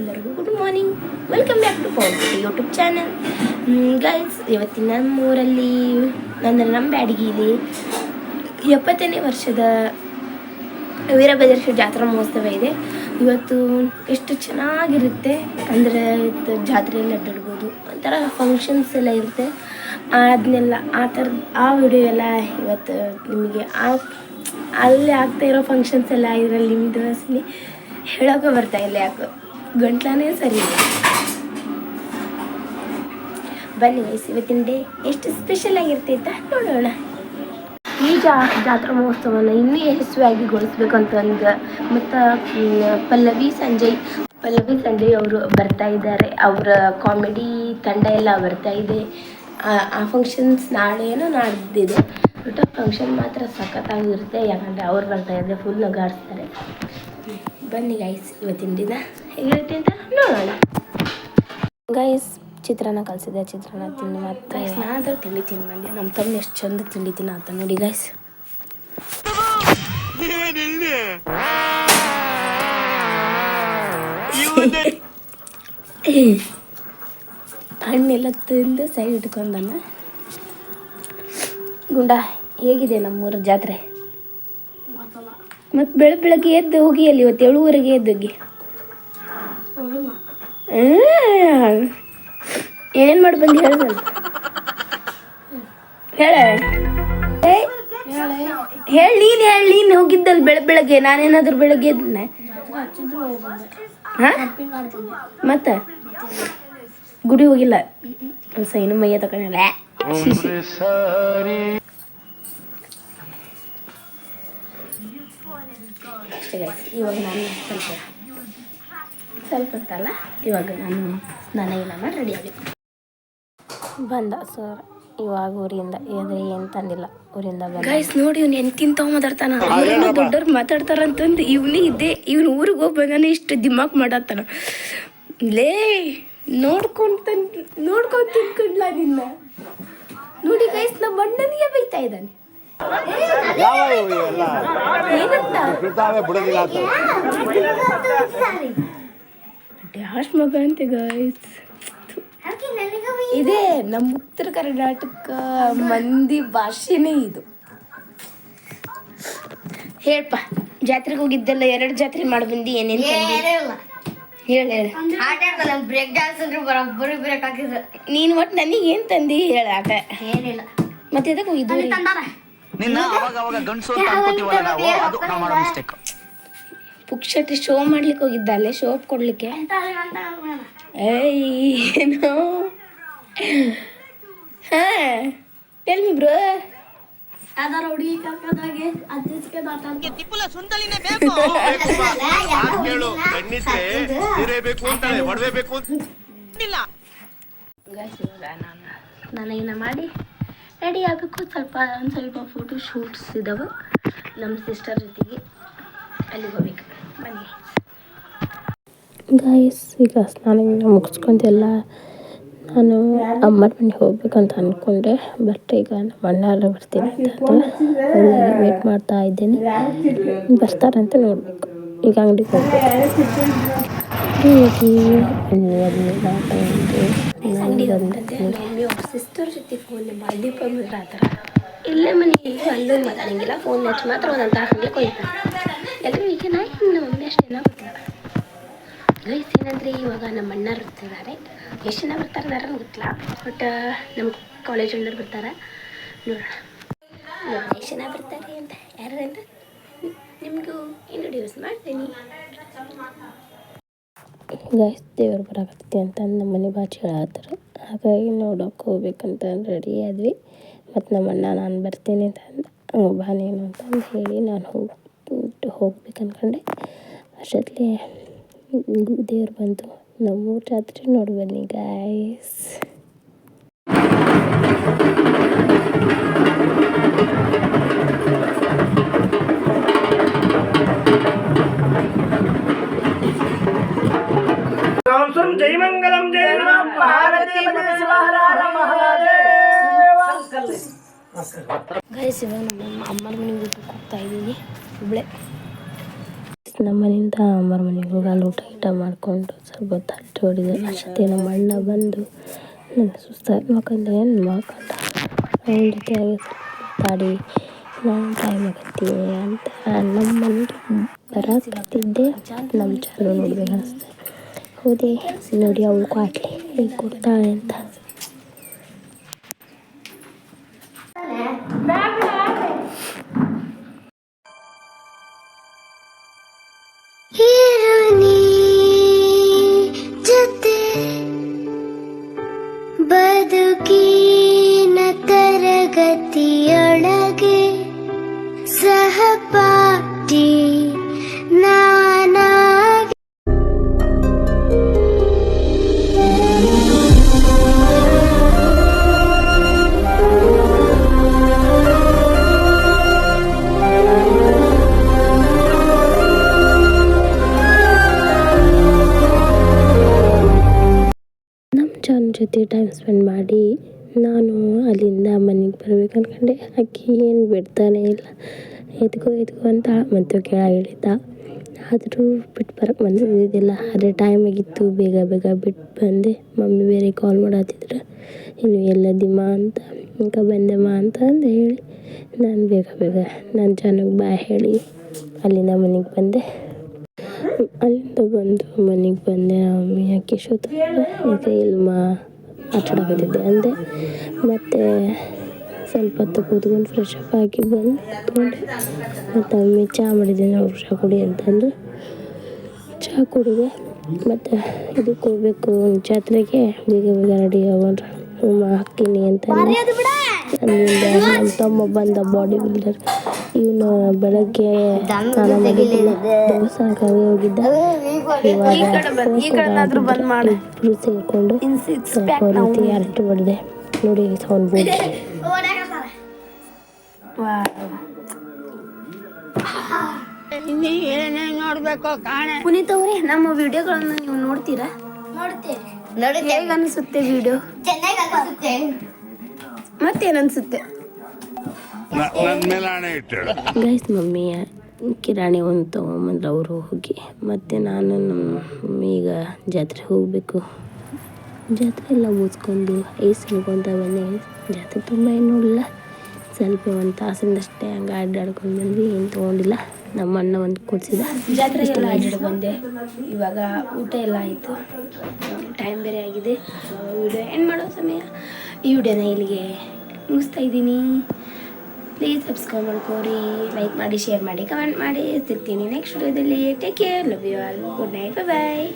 ಎಲ್ಲರಿಗೂ good morning welcome back to positive YouTube channel guys ಇವತ್ತಿನ ನಮ್ಮೂರಲ್ಲಿ ಅಂದರೆ ನಮ್ಮ ಬ್ಯಾಡಗಿಲಿ ಎಪ್ಪತ್ತನೇ ವರ್ಷದ ವೀರಭದ್ರೇಶ್ವರ ಜಾತ್ರಾ ಮಹೋತ್ಸವ ಇದೆ. ಇವತ್ತು ಎಷ್ಟು ಚೆನ್ನಾಗಿರುತ್ತೆ ಅಂದರೆ ಜಾತ್ರೆಯಲ್ಲಿ ಅಡ್ಡಾಡ್ಬೋದು. ಒಂಥರ ಫಂಕ್ಷನ್ಸ್ ಎಲ್ಲ ಇರುತ್ತೆ. ಅದನ್ನೆಲ್ಲ, ಆ ಥರದ ಆ ವಿಡಿಯೋ ಎಲ್ಲ ಇವತ್ತು ನಿಮಗೆ ಆ, ಅಲ್ಲಿ ಆಗ್ತಾ ಇರೋ ಫಂಕ್ಷನ್ಸ್ ಎಲ್ಲ ಇದರಲ್ಲಿ ನಿಮ್ಮ ಅಸಲಿ ಹೇಳೋಕೆ ಬರ್ತಾ ಇಲ್ಲ ಯಾಕೆ. ಗಂಟ್ಲನೇ ಸರಿ ಬನ್ನಿ ಇವತ್ತಿನ ಡೇ ಎಷ್ಟು ಸ್ಪೆಷಲ್ ಆಗಿರುತ್ತೆ ನೋಡೋಣ. ಈ ಜಾ ಜಾತ್ರಾ ಮಹೋತ್ಸವನ ಇನ್ನೂ ಯಶಸ್ವಿಯಾಗಿ ಗೊಳಿಸ್ಬೇಕಂತಂದು ಮತ್ತು ಪಲ್ಲವಿ ಸಂಜಯ್. ಪಲ್ಲವಿ ಸಂಜಯ್ ಅವರು ಬರ್ತಾ ಇದ್ದಾರೆ. ಅವರ ಕಾಮಿಡಿ ತಂಡ ಎಲ್ಲ ಬರ್ತಾ ಇದೆ. ಆ- ಆ ಫಂಕ್ಷನ್ಸ್ ನಾಳೆನೋ ನಾಡ್ದಿದೆ. ಬಟ್ ಫಂಕ್ಷನ್ ಮಾತ್ರ ಸಖತ್ತಾಗಿರುತ್ತೆ. ಯಾಕಂದರೆ ಅವ್ರು ಬರ್ತಾ ಇದ್ದಾರೆ ಫುಲ್ ನಗಾಡಿಸ್ತಾರೆ. ಬನ್ನಿ ಗೈಸ್ ಇವತ್ತಿನ ದಿನ. ಹೇಗಿರುತ್ತೆ ಅಂತ ನೋಡೋಣ. ಗೈಸ್ ಚಿತ್ರಾನ್ನ ಕಲಿಸಿದೆ ಚಿತ್ರಾನ್ನ ತಿಂದು ಮತ್ತೆ ನಾನಾದ್ರೂ ತಿಂಡಿ ತಿಂದು ಬಂದೆ ನಮ್ಮ ತಮ್ಮ ಎಷ್ಟು ಚಂದ ತಿಂಡಿ ತಿನ್ನತ್ತ ನೋಡಿ ಗೈಸ್ ಹಣ್ಣೆಲ್ಲ ತಿಂದು ಸೈಡ್ ಇಟ್ಕೊಂಡನ. ಗುಂಡ ಹೇಗಿದೆ ನಮ್ಮೂರ ಜಾತ್ರೆ? ಮತ್ತು ಬೆಳಗ್ಗೆ ಬೆಳಗ್ಗೆ ಎದ್ದು ಹೋಗಿ ಅಲ್ಲಿ ಇವತ್ತು ಏಳುವರೆಗೆ ಎದ್ದು ಏನೇನು ಮಾಡಿ ಬಂದು ಹೇಳ ಹೇಳ. ಹೇಳಿ, ನೀನು ಹೇಳಿ, ನೀನು ಹೋಗಿದ್ದಲ್ಲಿ ಬೆಳಗ್ಗೆ ಬೆಳಗ್ಗೆ, ನಾನೇನಾದ್ರೂ ಬೆಳಗ್ಗೆ ಎದ್ನೆ? ಹಾಂ? ಮತ್ತೆ? ಗುಡಿ ಹೋಗಿಲ್ಲ. ಸೈನು ಮೈಯ ತಗೊಂಡಲ್ಲ. ಇವಾಗ ನಾನು ಸ್ವಲ್ಪ ಸ್ವಲ್ಪ ಹೊತ್ತಲ್ಲ ಇವಾಗ ನಾನು ಸ್ನಾನ ಇಲ್ಲ ಮಾಡಿ ರೆಡಿ ಆಗಿ ಬಂದ ಸರ್ ಇವಾಗ ಊರಿಂದ ಆದರೆ ಏನು ತಂದಿಲ್ಲ. ಊರಿಂದ ಬಂದ. ಗೈಸ್ ನೋಡಿ ಇವ್ನು ಎಂತಿಂತ ಮಾತಾಡ್ತಾನ. ದೊಡ್ಡವ್ರು ಮಾತಾಡ್ತಾರಂತಂದು ಇವನೇ ಇದ್ದೆ. ಇವ್ನು ಊರಿಗೆ ಹೋಗಿ ಬಂದಾನೆ ಇಷ್ಟು ದಿಮಾಕ್ ಮಾಡತ್ತಾನ. ಲೇ ನೋಡ್ಕೊಂತ ನೋಡ್ಕೊಂತ ತಿನ್ಕೊಂಡ್ಲ ನಿನ್ನ? ನೋಡಿ ಗೈಸ್ ನಮ್ಮ ಬಣ್ಣನಿಗೆ ಬೈತಾ ಇದ್ದಾನೆ. ಏನಂತ? ಡ್ಯಾಶ್ ಮಗ ಅಂತೆ ಗೈಸ್ ಇದೇ. ನಮ್ಮ ಉತ್ತರ ಕರ್ನಾಟಕ ಮಂದಿ ಭಾಷೆನೇ ಇದು. ಹೇಳಪ್ಪ ಜಾತ್ರೆಗೆ ಹೋಗಿದ್ದೆಲ್ಲ ಎರಡು ಜಾತ್ರೆ ಮಾಡಿ ಬಂದು ಏನೇನು ಹೇಳ ಹೇಳ ಬ್ರೇಕ್ ಡ್ಯಾನ್ಸ್ ಅಂದ್ರೆ ಬರೋಬ್ಬರಿ ಬ್ರೇಕ್ ಹಾಕಿದ್ರು ನೀನು ಒಟ್ಟು ನನಗೆ ಏನು ತಂದಿ ಹೇಳ ಆಟ. ಏನಿಲ್ಲ. ಮತ್ತೆ ಇದಕ್ಕೆ ಹೋಗಿದ್ದು? ನಿನ್ನ ಅವಾಗ ಅವಾಗ ಗಂಡಸು ಅಂತ ಅನ್ಕೋತೀವಲ್ಲ ನಾವು ಅದು ನಾವು ಮಾಡೋ ಮಿಸ್ಟೇಕ್ ಪುಕ್ಷಟಿ ಶೋ ಮಾಡ್ಲಿಕ್ಕೆ ಹೋಗಿದ್ದ ಅಲ್ಲೇ ಶೋ ಕೊಡ್ಲಿಕ್ಕೆ. ಏನೋ? ಹಾ ಟೆಲ್ ಮಿ ಬ್ರೋ ಯಾವ್ದಾರ ಹುಡುಗಿ ಕರ್ಕೊಂಡೋಗಿ ಅಜ್ಜಿಸ್ಕೆ ಕೇಳು ಕಣ್ಣಿದ್ರೆ ಸೀರೆ ಬೇಕು ಅಂತಾಳೆ ಒಡವೆ ಬೇಕು ಅಂತ ಗೈಸ್ ಇವಾಗ ನಾನು ಸ್ನಾನ ಮಾಡಿ ರೆಡಿ ಆಗಬೇಕು. ಸ್ವಲ್ಪ, ಒಂದು ಸ್ವಲ್ಪ ಫೋಟೋ ಶೂಟ್ಸ್ ಇದಾವೆ. ನಮ್ಮ ಸಿಸ್ಟರ್ ಜೊತೆಗೆ ಅಲ್ಲಿಗೆ ಹೋಗ್ಬೇಕು. ಬನ್ನಿ. ಗಾಯಸ್ ಈಗ ಸ್ನಾನ ಮುಗಿಸ್ಕೊಂಡು ಮುಗಿಸ್ಕೊಂಡೆಲ್ಲ ನಾನು ಅಮ್ಮನ ಮನೆಗೆ ಹೋಗ್ಬೇಕಂತ ಅಂದ್ಕೊಂಡೆ ಬಟ್ ಈಗ ನಮ್ಮ ಅಣ್ಣಾರು ಬರ್ತೀನಿ ಅಂತ ವೇಟ್ ಮಾಡ್ತಾ ಇದ್ದೇನೆ. ಬರ್ತಾರಂತ ನೋಡಬೇಕು. ಈಗ ಅಂಗಡಿಗೆ ಹೋಗ್ಬೇಕು. ಸಿಸ್ಟರ್ ಜೊತೆ ಫೋನ್ ಭಾಳ ದೀಪ ಆತರ ಇಲ್ಲೇ ಮನೆ ಅಲ್ಲೂ ಮಾತಾಡಂಗಿಲ್ಲ. ಫೋನ್ ಹಚ್ಚಿ ಮಾತ್ರ ಒಂದೊಂದು ತಾಸು ಹಂಗೆ ಕೊಯ್ತಾರೆ. ಎಲ್ಲರೂ ಈಗ ನಾ ಇನ್ನು ಎಷ್ಟು ಅಷ್ಟು ಜನ ಗೊತ್ತಿಲ್ಲ ಗೈಸ್ ಏನಂದರೆ ಇವಾಗ ನಮ್ಮ ಅಣ್ಣರು ಬರ್ತಿದ್ದಾರೆ. ಎಷ್ಟು ಜನ ಬರ್ತಾರೆ ಅಂತ ಗೊತ್ತಿಲ್ಲ. ಬಟ್ ನಮ್ಮ ಕಾಲೇಜ್ ಅಣ್ಣರು ಬರ್ತಾರೆ. ನೋಡೋಣ. ನಾನು ಎಷ್ಟು ಜನ ಬರ್ತಾರೆ ಅಂತ, ಯಾರು ಅಂತ? ನಿಮಗೂ ಇಂಟ್ರೊಡ್ಯೂಸ್ ಮಾಡ್ತೀನಿ. ಗೈಸ್ ದೇವ್ರು ಬರಾಕತ್ತಿ ಅಂತ ನಮ್ಮ ಮನೆ ಬಾಚಿ ಹೇಳತ್ತಾರ ಹಾಗಾಗಿ ನೋಡೋಕೆ ಹೋಗ್ಬೇಕಂತ ರೆಡಿ ಆದ್ವಿ. ಮತ್ತು ನಮ್ಮ ಅಣ್ಣ, ನಾನು ಬರ್ತೀನಿ ಅಂತ ಅಂದ. ನೀನು ಅಂತಂದು ಹೇಳಿ ನಾನು ಹೋಗಿ ಬಿಟ್ಟು ಹೋಗ್ಬೇಕು ಅಂದ್ಕೊಂಡೆ ಅಷ್ಟೊತ್ತಿಗೆ ದೇವ್ರು ಬಂತು. ನಮ್ಮೂರ ಜಾತ್ರೆ ನೋಡಿ ಬನ್ನಿ ಗಾಯ್ಸ್ ಜಯಮಂಗಲಂ ಜಯ ನಮ. ಗೈಸ್ ಇವಾಗ ನಮ್ಮ ಅಮ್ಮನ ಮನೆಗೆ ಹೋಗ್ತಾ ಇದ್ದೀನಿ. ಒಬ್ಬಳೆ ನಮ್ಮ ಮನೆಯಿಂದ ಅಮ್ಮರ ಮನೆಗೆ ಹೋಗಿ ಅಲ್ಲಿ ಊಟ ಗೀಟ ಮಾಡಿಕೊಂಡು ಸ್ವಲ್ಪ ಹೊತ್ತು ಹರಟೆ ಹೊಡೆದು. ಅಷ್ಟೇ ನಮ್ಮ ಅಣ್ಣ ಬಂದು ನನ್ನ ಸುಸ್ತಾಗಿ ಮಕ್ಕಂದ ಏನು ಮಕ್ಕಂಡ ಅವನ ಜೊತೆಯಾಗಿ ಮಾತಾಡಿ, ನಾನು ಟೈಮ್ ಆಗತ್ತಿ ಅಂತ ನಮ್ಮ ಮನೆಗೆ ಬರತ್ತಿದ್ದೆ ನಮ್ಮ ಚಾಲು ನೋಡ್ಬೇಕು ಅನಿಸ್ತೆ. ಹೋದೆ, ನೋಡಿ ಅವಳು ಕ್ವಾಟ್ಲಿ ಕೊಡ್ತಾಳೆ ಅಂತ. ಚಾನ್ ಜೊತೆ ಟೈಮ್ ಸ್ಪೆಂಡ್ ಮಾಡಿ ನಾನು ಅಲ್ಲಿಂದ ಮನೆಗೆ ಬರ್ಬೇಕು ಅಂದ್ಕೊಂಡೆ ಅಕ್ಕಿ ಏನು ಬಿಡ್ತಾನೆ ಇಲ್ಲ. ಎದ್ಕೋ ಎದ್ಕೋ ಅಂತ ಮತ್ತೆ ಕೆಳಗೆ ಇಳಿದ ಆದರೂ ಬಿಟ್ಟು ಬರಕ್ಕೆ ಮನಸ್ಸಿದ್ದಿಲ್ಲ ಆದರೆ ಟೈಮ್ ಆಗಿತ್ತು. ಬೇಗ ಬೇಗ ಬಿಟ್ಟು ಬಂದೆ. ಮಮ್ಮಿ ಬೇರೆ ಕಾಲ್ ಮಾಡತ್ತಿದ್ರು ಇನ್ನು ಎಲ್ಲದಿಮ್ಮ ಅಂತ ಇಂಕ ಬಂದೆಮ್ಮ ಅಂತ ಅಂದು ಹೇಳಿ. ನಾನು ಬೇಗ ಬೇಗ ನಾನು ಚೆನ್ನಾಗಿ ಬಾಯ್ ಹೇಳಿ ಅಲ್ಲಿಂದ ಮನೆಗೆ ಬಂದೆ. ಅಲ್ಲಿಂದ ಬಂದು ಮನೆಗೆ ಬಂದೆ. ಮಮ್ಮಿ ಅಕ್ಕಿ ಶೋತ ಇಲ್ಮ ಆಟಾಡಕತ್ತಿದ್ದೆ ಅಂದೆ. ಮತ್ತು ಸ್ವಲ್ಪ ಹೊತ್ತು ಕೂತ್ಕೊಂಡು ಫ್ರೆಶ್ ಅಪ್ ಆಗಿ ಬಂದು ಕೂತ್ಕೊಂಡೆ ಮತ್ತು ಅಮ್ಮಿ ಚಹಾ ಮಾಡಿದ್ದೀನಿ ಅವ್ರು ಚಹಾ ಕುಡಿ ಅಂತಂದು. ಚಹಾ ಕುಡಿದೆ. ಮತ್ತು ಇದಕ್ಕೆ ಹೋಗ್ಬೇಕು ಜಾತ್ರೆಗೆ. ಬೇಗ ಬೇಗ ರೆಡಿ ಆಗೋಣ. ಹಾಕ್ತೀನಿ ಅಂತಂದು. ನಮ್ಮ ತಮ್ಮ ಬಂದ ಬಾಡಿ ಬಿಲ್ಡರ್ ಇವನು ಬೆಳಗ್ಗೆ ದೇವಸ್ಥಾನಕ್ಕಾಗಿ ಹೋಗಿದ್ದ. ಇವಾಗ ಇಬ್ರು ಸೇರ್ಕೊಂಡು ಸ್ವಲ್ಪ ರೀತಿ ಅರಟು ಹೊಡೆದೆ. ನೋಡಿ ಸೌಂಡ್ ಬೋರ್ಡ್ ಪುನೀತ್ ಅವರೇ ನಮ್ಮ ವಿಡಿಯೋಗಳನ್ನು ನೀವು ನೋಡ್ತೀರಾ? ಹೇಗೆ ಅನಿಸುತ್ತೆ ವಿಡಿಯೋ ಚೆನ್ನಾಗಿ ಅನಿಸುತ್ತೆ. ಮತ್ತೇನು ಅನಿಸುತ್ತೆ? ನನ್ ಮೇಲೆ ಹಣೆ ಇಟ್ಟೇಳು ಗೈಸ್ ಮಮ್ಮಿ ಕಿರಾಣಿ ಒಂದು ತೊಗೊಂಬಂದ್ರೆ ಅವರು ಹೋಗಿ. ಮತ್ತು ನಾನು ನಮ್ಮ ಮಮ್ಮಿ ಈಗ ಜಾತ್ರೆ ಹೋಗಬೇಕು. ಜಾತ್ರೆ ಎಲ್ಲ ಮುಗಿಸ್ಕೊಂಡು ಐಸ್ ತಿನ್ಕೊತ ಬಂದೆ. ಜಾತ್ರೆ ತುಂಬ ಏನು ಇಲ್ಲ. ಸ್ವಲ್ಪ ಒಂದು ತಾಸಿಂದಷ್ಟೇ ಹಂಗೆ ಅಡ್ಡಾಡ್ಕೊಂಡು ಬಂದ್ವಿ. ಏನು ತೊಗೊಂಡಿಲ್ಲ. ನಮ್ಮ ಅಣ್ಣ ಒಂದು ಜಾತ್ರೆ ಜಾತ್ರೆಗೆಲ್ಲ ಅಡ್ಡಾಡಿ ಬಂದೆ. ಇವಾಗ ಊಟ ಎಲ್ಲ ಆಯಿತು. ಟೈಮ್ ಬೇರೆ ಆಗಿದೆ. ವಿಡಿಯೋ ಎಂಡ್ ಮಾಡೋ ಸಮಯ. ಈ ವಿಡಿಯೋನ ಇಲ್ಲಿಗೆ ಮುಗಿಸ್ತಾ ಇದ್ದೀನಿ. ಪ್ಲೀಸ್ ಸಬ್ಸ್ಕ್ರೈಬ್ ಮಾಡ್ಕೋರಿ ಲೈಕ್ ಮಾಡಿ ಶೇರ್ ಮಾಡಿ ಕಮೆಂಟ್ ಮಾಡಿ ಸಿಗ್ತೀನಿ ನೆಕ್ಸ್ಟ್ ವಿಡಿಯೋದಲ್ಲಿ take care love you all good night bye